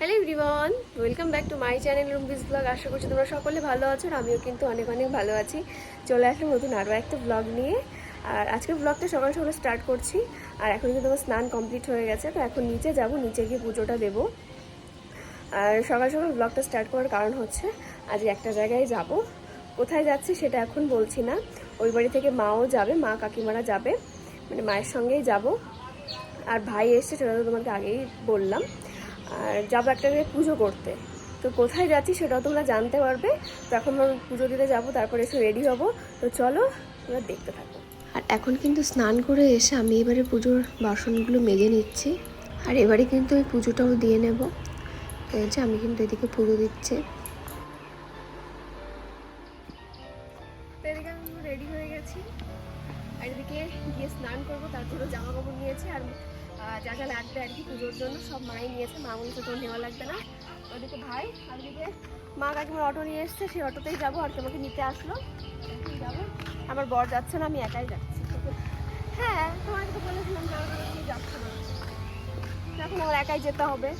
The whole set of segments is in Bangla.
Hello everyone welcome back to my channel রুমবিস blog আশা করছি তোমরা সকলে ভালো আছো আর আমিও কিন্তু অনেক অনেক ভালো আছি। চলে আসলাম নতুন আরও একটা ব্লগ নিয়ে। আর আজকের ব্লগটা সকাল সকাল স্টার্ট করছি। আর এখন কিন্তু আমার স্নান কমপ্লিট হয়ে গেছে, তো এখন নিচে যাব, নিচে গিয়ে পুজোটা দেবো। আর সকাল সকাল ব্লগটা স্টার্ট করার কারণ হচ্ছে, আজ একটা জায়গায় যাব। কোথায় যাচ্ছি সেটা এখন বলছি না। ওই বাড়ি থেকে মাও যাবে, মা কাকিমারা যাবে। মানে মায়ের সঙ্গেই যাব। আর ভাই এসছে সেটা তো তোমাকে আগেই বললাম। আর যাব একটা পুজো করতে। তো কোথায় যাচ্ছি সেটাও তোমরা জানতে পারবে। তো এখন পুজো দিতে যাব, তারপরে এসে রেডি হব। তো চলো, তোমরা দেখতে থাকো। আর এখন কিন্তু স্নান করে এসে আমি এবারে পুজোর বাসনগুলো মেজে নিচ্ছি। আর এবারে কিন্তু ওই পুজোটাও দিয়ে নেব। যে আমি কিন্তু এদিকে পুজো দিচ্ছি। পুজোর জন্য সব মাই নিয়েছে। মা বলছে তো নেওয়া লাগবে না। ওদিকে ভাই আর মা কাকিমার অটো নিয়ে এসছে, সেই অটোতেই যাব, আর কি নিতে আসলো। যাব। আমার বর যাচ্ছে না, আমি একাই যাচ্ছি। হ্যাঁ তোমাকে তো বলেছিলাম যে যাচ্ছে না। এখন আমার একাই যেতে হবে।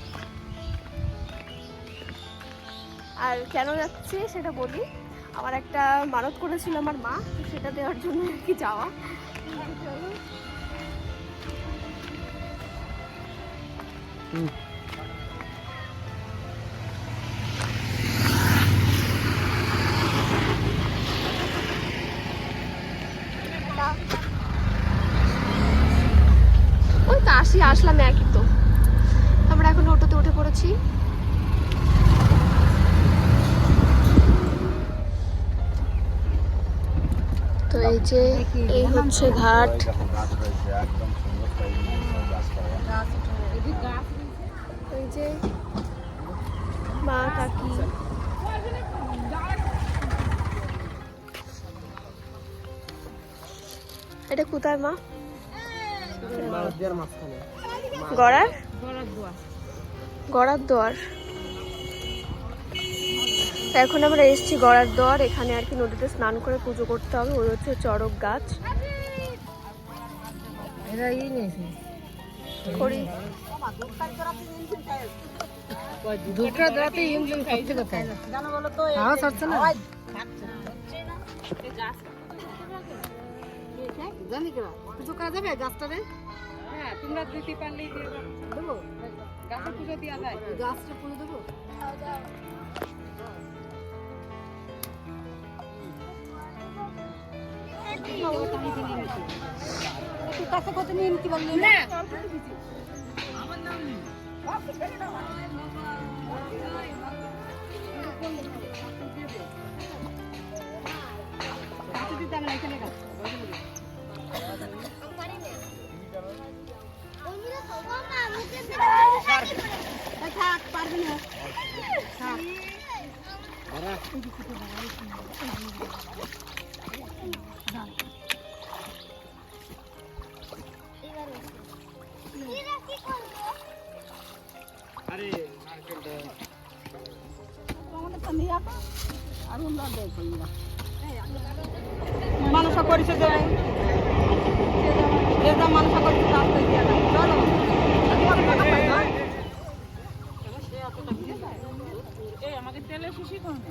আর কেন যাচ্ছি সেটা বলি। আমার একটা মানত করেছিল আমার মা সেটা দেওয়ার জন্য আর কি যাওয়া। ওই তো আসি, আসলাম একই তো। আমরা এখন অটোতে উঠে পড়েছি। তো এই যে, এই হচ্ছে ঘাট। এটা কোথায় মা? গড়ার? গড়ার দোয়ার। এখন আমরা এসেছি গড়ার দোয়ার এখানে আর কি নদীতে স্নান করে পুজো করতে হবে ওই হচ্ছে চড়ক গাছ। দুটো রাতে ইঞ্জিন করতে কোথায় আওয়াজ হচ্ছে না? জানি কেনা? পুজো করা যাবে গাছটারে? হ্যাঁ তোমরা দিতে পারলেই দিয়ে দেবো? গাছে পুজো দেওয়া যায়। গাছটা পুজো দেবো? কাছে কত নিয়ে নিতে পারলি না? গাছে দিতে আমরা এখানে গাছ থাক পারবি না মানুষ করেছে যে যে যা মানুষ করেছে তার তো দিয়া নাই চলো এই আমাকে তেলে শিশি করবে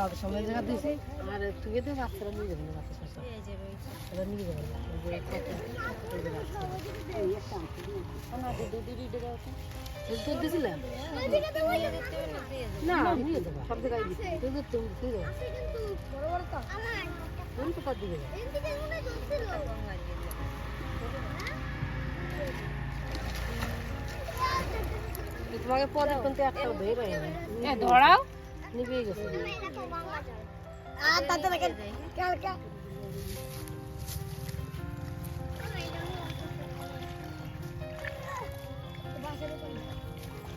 বাবু সময় জায়গা দিয়েছি। আর তুই তো বাচ্চারা নিয়ে যাবে না বাচ্চা ওরা নিয়ে যাবে না। ওই যে কত- ওই যে বাচ্চা। দুধ দুধ না নিয়ে যাব। সব জায়গায় দিচ্ছি তুই দুধ তুমি তুই দেবো। তুমি তো কত তোমাকে পরে কিন্তু একটা ধরে ধরাও। নিবে গেছে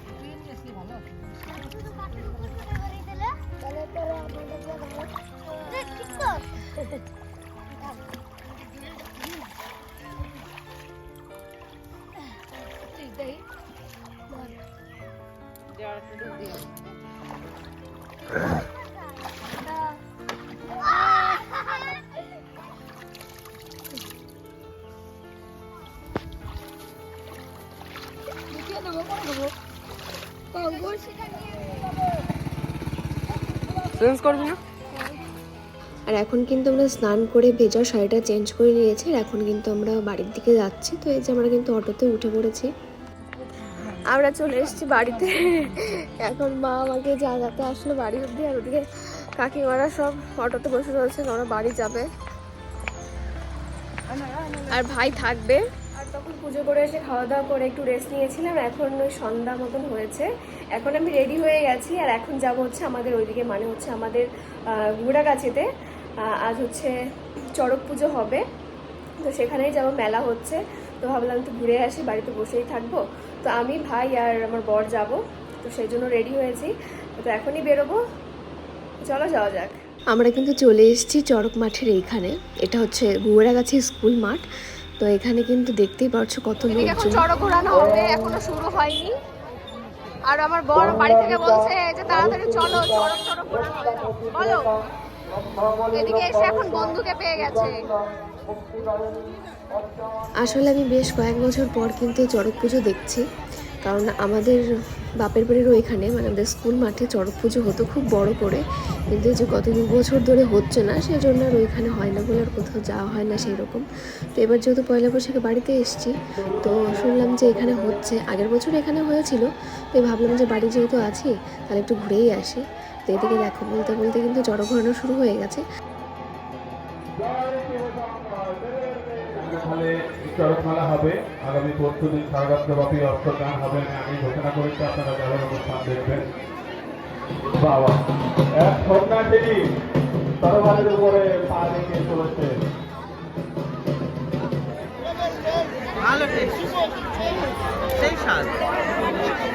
তুই নিয়ে আসলি ভালো আর এখন কিন্তু আমরা স্নান করে ভেজা শাড়িটা চেঞ্জ করে নিয়েছি, আর এখন কিন্তু আমরা বাড়ির দিকে যাচ্ছি। তো এই যে আমরা কিন্তু অটোতে উঠে পড়েছি। আমরা চলে এসেছি বাড়িতে। এখন মা আমাকে জায়গাতে আসলো বাড়ি অব্দি আর ওদিকে কাকিমারা সব অটোতে বসে রয়েছে, ওরা বাড়ি যাবে। আর ভাই থাকবে। আর তখন পুজো করে এসে খাওয়া দাওয়া করে একটু রেস্ট নিয়েছিলাম, এখন ওই সন্ধ্যা মতন হয়েছে। এখন আমি রেডি হয়ে গেছি, আর এখন যাব হচ্ছে আমাদের ওইদিকে মানে হচ্ছে আমাদের গুড়াগাছিতে আজ হচ্ছে চড়ক পুজো হবে। তো সেখানেই যাব, মেলা হচ্ছে। তো ভাবলাম তো ঘুরে আসি, বাড়িতে বসেই থাকব। তো আমি ভাই আর আমার বর যাব তো সেই জন্য রেডি হয়েছি। তো এখনই বেরোবো। চলো যাওয়া যাক। আমরা কিন্তু চলে এসেছি চড়ক মাঠের এইখানে। এটা হচ্ছে গুয়ারাগাছি স্কুল মাঠ। তো এখানে কিন্তু দেখতেই পাচ্ছ কত লোকজন। চড়ক ঘোরানো হবে এখনও শুরু হয়নি। আর আমার বর বাড়ি থেকে বলছে যে তাড়াতাড়ি চলো চড়ক চড়ক ঘোরানো হবে। বলো। এদিকে এসে এখন বন্ধুকে পেয়ে গেছে। আসলে আমি বেশ কয়েক বছর পর কিন্তু চড়ক পুজো দেখছি। কারণ আমাদের বাপের বাড়ির ওইখানে মানে আমাদের স্কুল মাঠে চড়ক পুজো হতো খুব বড় করে। কিন্তু যে গত দু বছর ধরে হচ্ছে না সেই জন্য আর ওইখানে হয় না বলে আর কোথাও যাওয়া হয় না সেই রকম তো এবার যেহেতু পয়লা বৈশাখে বাড়িতে এসেছি, তো শুনলাম যে এখানে হচ্ছে, আগের বছর এখানে হয়েছিল, তো ভাবলাম যে বাড়ি যেহেতু আছি, তাহলে একটু ঘুরেই আসি। তো এদিকে দেখো, বলতে বলতে কিন্তু জড়ো ঘোরানো শুরু হয়ে গেছে। তাহলে চরকমালা হবে। আগামী পরশু দিন সারারাত্রব্যাপী অর্থদান হবে আমি ঘোষণা করেছি, আপনারা যাবেন অনুষ্ঠান দেখবেন। বাবা, এক সন্ন্যাসিনী তরবারের উপরে পা রেখে চলেছে। এখন আমরা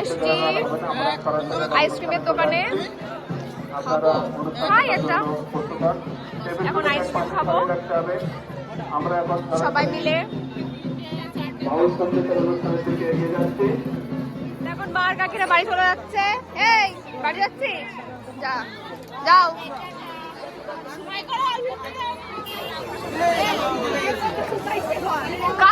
এসছি আইসক্রিমের দোকানে আপনারা খাই একটা। এখন আইসক্রিম খাব। সবাই মিলে। যাচ্ছি এখন বার কাকিরা বাড়ি চলে যাচ্ছে। এই, বাড়ি যাচ্ছিস? যা, যাও। কাদের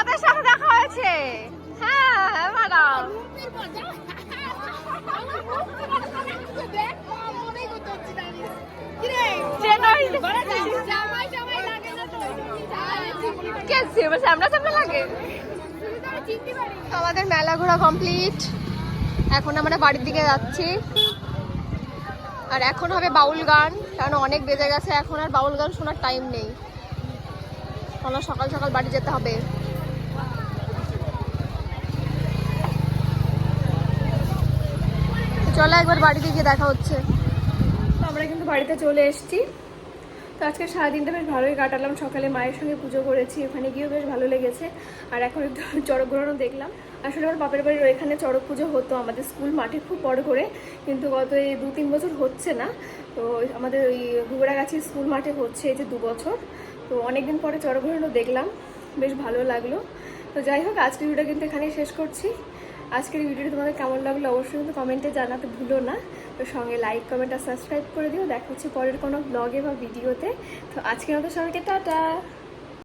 আমাদের মেলা ঘোরা কমপ্লিট এখন আমরা বাড়ির দিকে যাচ্ছি। আর এখন হবে বাউল গান, কারণ অনেক বেজে গেছে। এখন আর বাউল গান শোনার টাইম নেই। কারণ সকাল সকাল বাড়ি যেতে হবে। চলো একবার বাড়িতে গিয়ে দেখা হচ্ছে। আমরা কিন্তু বাড়িতে চলে এসেছি। তো আজকে সারাদিনটা বেশ ভালোই কাটালাম। সকালে মায়ের সঙ্গে পুজো করেছি, ওখানে গিয়েও বেশ ভালো লেগেছে। আর এখন একটু চড়ক ঘোরানো দেখলাম। আসলে আমার বাপের বাড়ির ওইখানে চড়ক পুজো হতো আমাদের স্কুল মাঠে খুব বড় করে, কিন্তু গত এই দু তিন বছর হচ্ছে না। তো আমাদের ওই গুগড়াগাছি স্কুল মাঠে হচ্ছে এই যে দু বছর। তো অনেকদিন পরে চড়ক ঘোরানো দেখলাম, বেশ ভালো লাগল। তো যাই হোক, আজকের ভিডিওটা কিন্তু এখানেই শেষ করছি। আজকের ভিডিওটি তোমাদের কেমন লাগল অবশ্যই কিন্তু কমেন্টে জানাতে ভুলো না। তো সঙ্গে লাইক কমেন্ট আর সাবস্ক্রাইব করে দিও। দেখা হচ্ছে পরের কোনো ব্লগে বা ভিডিওতে তো আজকের মতো সবাইকে টাটা।